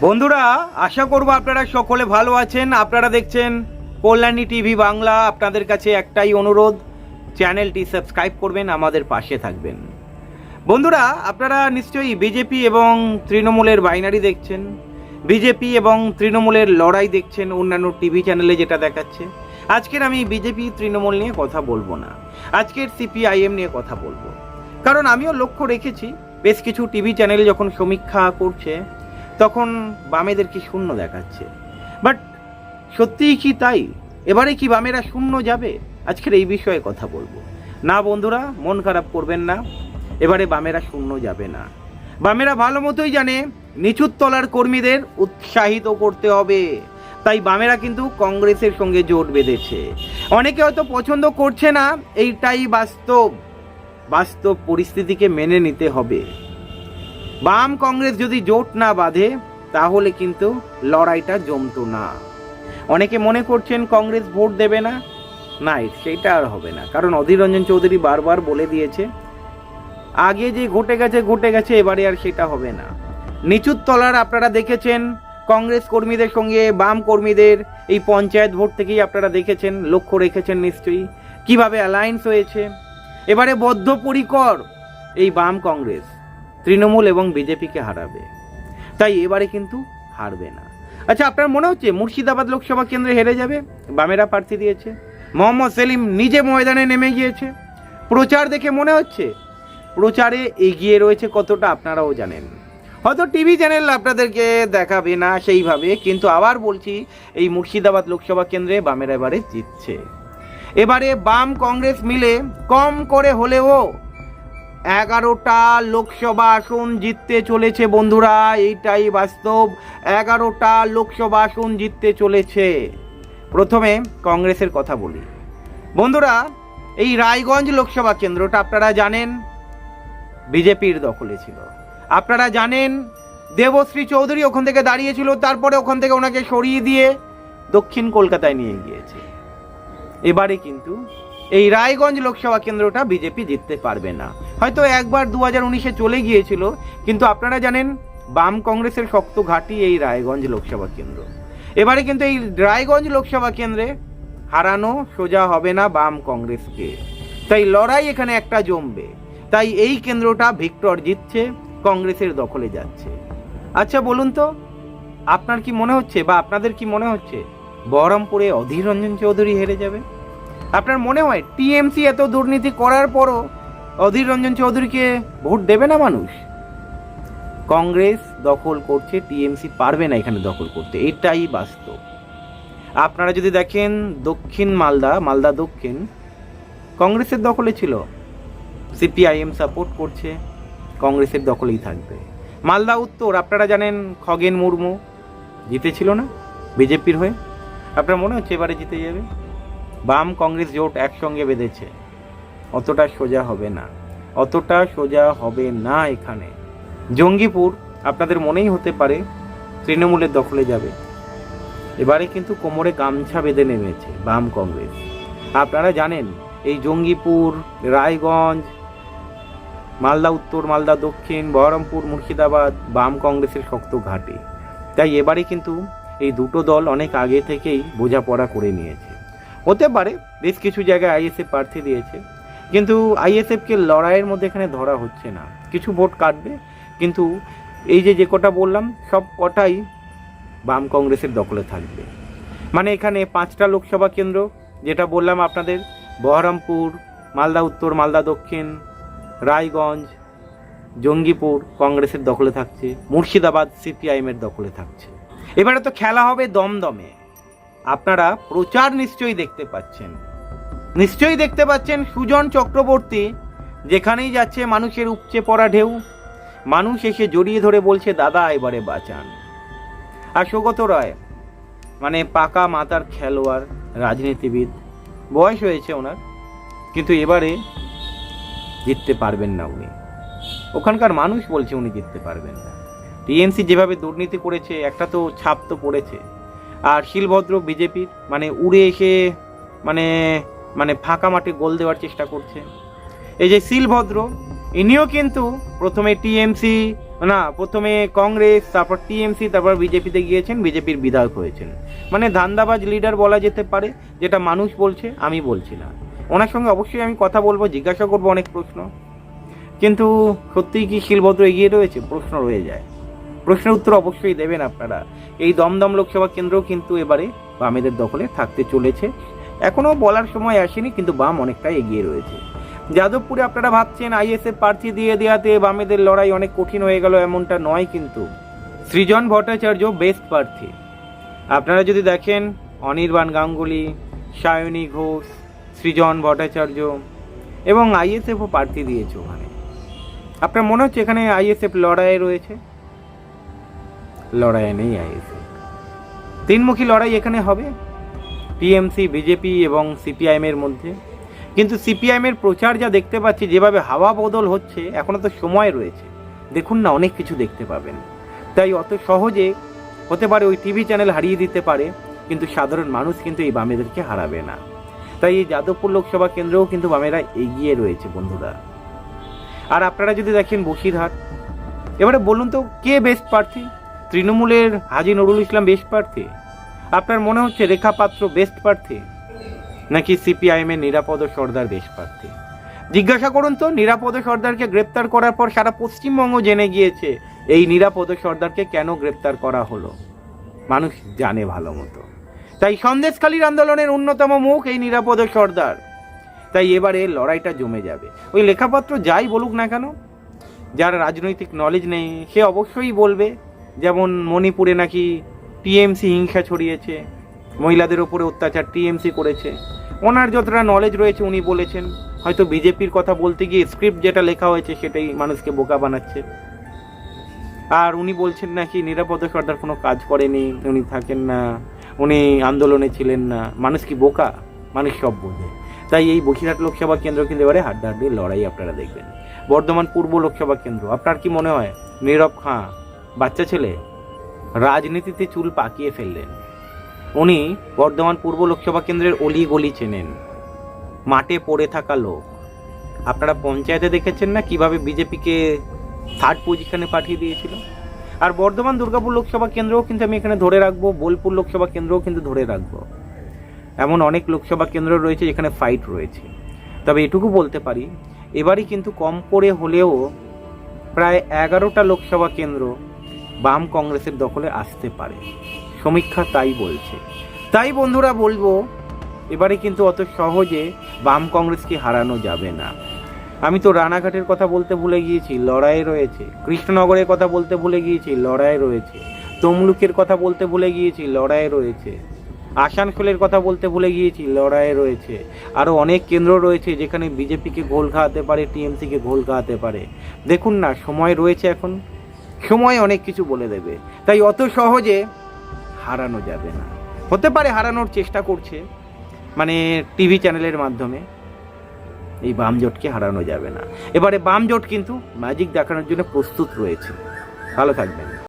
বন্ধুরা, আশা করব আপনারা সকলে ভালো আছেন। আপনারা দেখছেন কল্যাণী টিভি বাংলা। আপনাদের কাছে একটাই অনুরোধ, চ্যানেলটি সাবস্ক্রাইব করবেন, আমাদের পাশে থাকবেন। বন্ধুরা, আপনারা নিশ্চয়ই বিজেপি এবং তৃণমূলের বাইনারি দেখছেন। বিজেপি এবং তৃণমূলের লড়াই দেখছেন অন্যান্য টিভি চ্যানেলে যেটা দেখাচ্ছে। আজকের আমি বিজেপি, তৃণমূল নিয়ে কথা বলব না। আজকের সিপিআইএম নিয়ে কথা বলব। কারণ আমিও লক্ষ্য রেখেছি, বেশ কিছু টিভি চ্যানেল যখন সমীক্ষা করছে তখন বামেদেরকে শূন্য দেখাচ্ছে? বাট সত্যিই কি তাই? এবারে কি বামেরা শূন্য যাবে? আজকের এই বিষয়ে কথা বলব। না বন্ধুরা, মন খারাপ করবেন না। এবারে বামেরা শূন্য যাবে না। বামেরা ভালো মতোই জানে, নিচুর তলার কর্মীদের উৎসাহিত করতে হবে। তাই বামেরা কিন্তু কংগ্রেসের সঙ্গে জোট বেঁধেছে। অনেকে হয়তো পছন্দ করছে না, এইটাই বাস্তব। বাস্তব পরিস্থিতিকে মেনে নিতে হবে। বাম কংগ্রেস যদি জোট না বাঁধে, তাহলে কিন্তু লড়াইটা জমতো না। অনেকে মনে করছেন কংগ্রেস ভোট দেবে না। না সেটা আর হবে না। কারণ অধীর রঞ্জন চৌধুরী বারবার বলে দিয়েছে, আগে যে ঘটে গেছে ঘটে গেছে, এবারে আর সেটা হবে না। নিচুর তলার আপনারা দেখেছেন, কংগ্রেস কর্মীদের সঙ্গে, বাম কর্মীদের এই পঞ্চায়েত ভোট থেকেই আপনারা দেখেছেন, লক্ষ্য রেখেছেন নিশ্চয়ই, কীভাবে অ্যালায়েন্স হয়েছে। এবারে বদ্ধপরিকর এই বাম কংগ্রেস। তৃণমূল এবং বিজেপিকে হারাবে। তাই এবারে কিন্তু হারবে না। আচ্ছা আপনার মনে হচ্ছে মুর্শিদাবাদ লোকসভা কেন্দ্রে হেরে যাবে? বামেরা প্রার্থী দিয়েছে। মোহাম্মদ সেলিম নিজে ময়দানে নেমে গিয়েছে। প্রচার দেখে মনে হচ্ছে প্রচারে এগিয়ে রয়েছে কতটা, আপনারাও জানেন। হয়তো টিভি চ্যানেল আপনাদেরকে দেখাবে না সেইভাবে, কিন্তু আবার বলছি, এই মুর্শিদাবাদ লোকসভা কেন্দ্রে বামেরা এবারে জিতছে। এবারে বাম কংগ্রেস মিলে কম করে হলেও এগারোটা লোকসভা আসন জিততে চলেছে বন্ধুরা, এইটাই বাস্তব। এগারোটা লোকসভা আসন জিততে চলেছে। প্রথমে কংগ্রেসের কথা বলি। বন্ধুরা, এই রায়গঞ্জ লোকসভা কেন্দ্রটা আপনারা জানেন, বিজেপির দখলে ছিল। আপনারা জানেন, দেবশ্রী চৌধুরী ওখান থেকে দাঁড়িয়েছিল, তারপরে ওখান থেকে ওনাকে সরিয়ে দিয়ে দক্ষিণ কলকাতায় নিয়ে গিয়েছে। এবারে কিন্তু এই রায়গঞ্জ লোকসভা কেন্দ্রটা বিজেপি জিততে পারবে না। হয়তো একবার দু হাজার উনিশে চলে গিয়েছিল, কিন্তু আপনারা জানেন, বাম কংগ্রেসের শক্ত ঘাঁটি এই রায়গঞ্জ লোকসভা কেন্দ্র। এবারে কিন্তু এই রায়গঞ্জ লোকসভা কেন্দ্রে হারানো সোজা হবে না বাম কংগ্রেসকে। তাই লড়াই এখানে একটা জমবে। তাই এই কেন্দ্রটা ভিক্টর জিতছে, কংগ্রেসের দখলে যাচ্ছে। আচ্ছা বলুন তো, আপনার কি মনে হচ্ছে বা আপনাদের কি মনে হচ্ছে বহরমপুরে অধীর রঞ্জন চৌধুরী হেরে যাবে? আপনার মনে হয় টিএমসি এত দুর্নীতি করার পরও অধীর রঞ্জন চৌধুরীকে ভোট দেবে না মানুষ? কংগ্রেস দখল করছে, টিএমসি পারবে না এখানে দখল করতে। এটাই বাস্তব। আপনারা যদি দেখেন দক্ষিণ মালদা মালদা দক্ষিণ, কংগ্রেসের দখলে ছিল। সিপিআইএম সাপোর্ট করছে, কংগ্রেসের দখলেই থাকবে। মালদা উত্তর, আপনারা জানেন খগেন মুর্মু জিতেছিল না বিজেপির হয়ে? আপনার মনে হচ্ছে এবারে জিতে যাবে? বাম কংগ্রেস জোট একসঙ্গে বেঁধেছে। অতটা সোজা হবে না। অতটা সোজা হবে না এখানে। জঙ্গিপুর আপনাদের মনেই হতে পারে তৃণমূলের দখলে যাবে। এবারে কিন্তু কোমরে গামছা বেঁধে নেমেছে বাম কংগ্রেস। আপনারা জানেন, এই জঙ্গিপুর, রায়গঞ্জ, মালদা উত্তর, মালদা দক্ষিণ, বহরমপুর, মুর্শিদাবাদ বাম কংগ্রেসের শক্ত ঘাটে। তাই এবারে কিন্তু এই দুটো দল অনেক আগে থেকেই বোঝাপড়া করে নিয়েছে। হতে পারে, বেশ কিছু জায়গায় আইএসএফ প্রার্থী দিয়েছে। কিন্তু আইএসএফকে লড়াইয়ের মধ্যে এখানে ধরা হচ্ছে না। কিছু ভোট কাটবে, কিন্তু এই যে যে কটা বললাম, সব কটাই বাম কংগ্রেসের দখলে থাকবে। মানে এখানে পাঁচটা লোকসভা কেন্দ্র, যেটা বললাম আপনাদের, বহরমপুর, মালদা উত্তর, মালদা দক্ষিণ, রায়গঞ্জ, জঙ্গিপুর কংগ্রেসের দখলে থাকছে, মুর্শিদাবাদ সিপিআইএমের দখলে থাকছে। এবারে তো খেলা হবে দমদমে। আপনারা প্রচার নিশ্চয়ই দেখতে পাচ্ছেন। নিশ্চয়ই দেখতে পাচ্ছেন সুজন চক্রবর্তী, যেখানেই যাচ্ছে মানুষের উপচে পড়া ঢেউ। মানুষ এসে জড়িয়ে ধরে বলছে, দাদা, এবারে বাঁচান। আর সৌগত রায় মানে পাকা মাতার খেলোয়াড়, রাজনীতিবিদ, বয়স হয়েছে ওনার, কিন্তু এবারে জিততে পারবেন না উনি। ওখানকার মানুষ বলছে উনি জিততে পারবেন না। টিএমসি যেভাবে দুর্নীতি করেছে, একটা তো ছাপ তো পড়েছে। আর শিলভদ্র বিজেপির মানে উড়ে এসে মানে মানে ফাঁকা মাঠে গোল দেওয়ার চেষ্টা করছে। এই যে শিলভদ্র ইনিও কিন্তু প্রথমে টিএমসি, না, প্রথমে কংগ্রেস, তারপর টিএমসি, তারপর বিজেপিতে গিয়েছেন, বিজেপির বিধায়ক হয়েছেন। মানে ধান্দাবাজ লিডার বলা যেতে পারে, যেটা মানুষ বলছে, আমি বলছি না। ওনার সঙ্গে অবশ্যই আমি কথা বলব, জিজ্ঞাসা করব অনেক প্রশ্ন। কিন্তু সত্যিই কি শিলভদ্র এগিয়ে রয়েছে? প্রশ্ন রয়ে যায়। প্রশ্নের উত্তর অবশ্যই দেবেন আপনারা। এই দমদম লোকসভা কেন্দ্রও কিন্তু এবারে বামেদের দখলে থাকতে চলেছে। এখনও বলার সময় আসেনি, কিন্তু বাম অনেকটাই এগিয়ে রয়েছে। যাদবপুরে আপনারা ভাবছেন আইএসএফ প্রার্থী দিয়ে দেওয়াতে বামেদের লড়াই অনেক কঠিন হয়ে গেল এমনটা নয় কিন্তু। সৃজন ভট্টাচার্য বেস্ট প্রার্থী। আপনারা যদি দেখেন, অনির্বাণ গাঙ্গুলি, সায়নী ঘোষ, সৃজন ভট্টাচার্য এবং আইএসএফও প্রার্থী দিয়েছে ওখানে। আপনার মনে হচ্ছে এখানে আইএসএফ লড়াইয়ে রয়েছে? লড়াইয়ে নেই আইএসএফ। তিনমুখী লড়াই এখানে হবে? টিএমসি, বিজেপি এবং সিপিআইএমের মধ্যে। কিন্তু সিপিআইএমের প্রচার যা দেখতে পাচ্ছি, যেভাবে হাওয়া বদল হচ্ছে এখনও তো সময় রয়েছে। দেখুন না, অনেক কিছু দেখতে পাবেন। তাই অত সহজে হতে পারে ওই টিভি চ্যানেল হারিয়ে দিতে পারে, কিন্তু সাধারণ মানুষ কিন্তু এই বামেদেরকে হারাবে না। তাই এই যাদবপুর লোকসভা কেন্দ্রেও কিন্তু বামেরা এগিয়ে রয়েছে, বন্ধুরা। আর আপনারা যদি দেখেন বসিরহাট, এবারে বলুন তো, কে বেস্ট প্রার্থী? তৃণমূলের হাজি নুরুল ইসলাম বেস্ট প্রার্থী? আপনার মনে হচ্ছে রেখা পাত্র বেস্ট প্রার্থী? নাকি সিপিআইএম এর নিরাপদ সর্দার বেস্ট প্রার্থী? জিজ্ঞাসা করুন তো, নিরাপদ সর্দারকে গ্রেপ্তার করার পর সারা পশ্চিমবঙ্গ জেনে গিয়েছে এই নিরাপদ সর্দারকে কেন গ্রেপ্তার করা হলো। মানুষ জানে ভালো মতো। তাই সন্দেশখালীর আন্দোলনের অন্যতম মুখ এই নিরাপদ সর্দার। তাই এবারে লড়াইটা জমে যাবে। ওই লেখাপত্র যাই বলুক না কেন, যার রাজনৈতিক নলেজ নেই, সে অবশ্যই বলবে। যেমন মণিপুরে নাকি টিএমসি হিংসা ছড়িয়েছে, মহিলাদের ওপরে অত্যাচার টিএমসি করেছে। ওনার যতটা নলেজ রয়েছে উনি বলেছেন। হয়তো বিজেপির কথা বলতে গিয়ে স্ক্রিপ্ট যেটা লেখা হয়েছে সেটাই মানুষকে বোকা বানাচ্ছে। আর উনি বলছেন নাকি নিরাপদ সর্দার কোনো কাজ করেনি, উনি থাকেন না, উনি আন্দোলনে ছিলেন না। মানুষ কি বোকা? মানুষ সব বোঝে। তাই এই বসিরহাট লোকসভা কেন্দ্র কিন্তু এবারে হাড্ডাহাড্ডি লড়াই আপনারা দেখবেন। বর্ধমান পূর্ব লোকসভা কেন্দ্র, আপনার কি মনে হয়? নীরব খাঁ, বাচ্চা ছেলে? রাজনীতিতে চুল পাকিয়ে ফেললেন। উনি বর্ধমান পূর্ব লোকসভা কেন্দ্রের অলি গলি চেনেন। মাঠে পড়ে থাকা লোক। আপনারা পঞ্চায়েতে দেখেছেন না কীভাবে বিজেপিকে থার্ড পজিশনে পাঠিয়ে দিয়েছিল? আর বর্ধমান দুর্গাপুর লোকসভা কেন্দ্রও কিন্তু আমি এখানে ধরে রাখব, বোলপুর লোকসভা কেন্দ্রও কিন্তু ধরে রাখব। এমন অনেক লোকসভা কেন্দ্র রয়েছে যেখানে ফাইট রয়েছে। তবে এটুকু বলতে পারি, এবারই কিন্তু কম করে হলেও প্রায় এগারোটা লোকসভা কেন্দ্র বাম কংগ্রেসের দখলে আসতে পারে। সমীক্ষা তাই বলছে। তাই বন্ধুরা বলব, এবারে কিন্তু অত সহজে বাম কংগ্রেসকে হারানো যাবে না। আমি তো রানাঘাটের কথা বলতে ভুলে গিয়েছি লড়াই রয়েছে। কৃষ্ণনগরের কথা বলতে ভুলে গিয়েছি লড়াই রয়েছে। তমলুকের কথা বলতে ভুলে গিয়েছি লড়াই রয়েছে। আসানসোলের কথা বলতে ভুলে গিয়েছি লড়াই রয়েছে। আরও অনেক কেন্দ্র রয়েছে যেখানে বিজেপিকে গোল খাওয়াতে পারে, টিএমসিকে গোল খাওয়াতে পারে। দেখুন না, সময় রয়েছে এখন। সময় অনেক কিছু বলে দেবে। তাই অত সহজে হারানো যাবে না। হতে পারে হারানোর চেষ্টা করছে মানে টিভি চ্যানেলের মাধ্যমে। এই বামজোটকে হারানো যাবে না। এবারে বামজট কিন্তু ম্যাজিক দেখানোর জন্য প্রস্তুত রয়েছে। ভালো থাকবেন।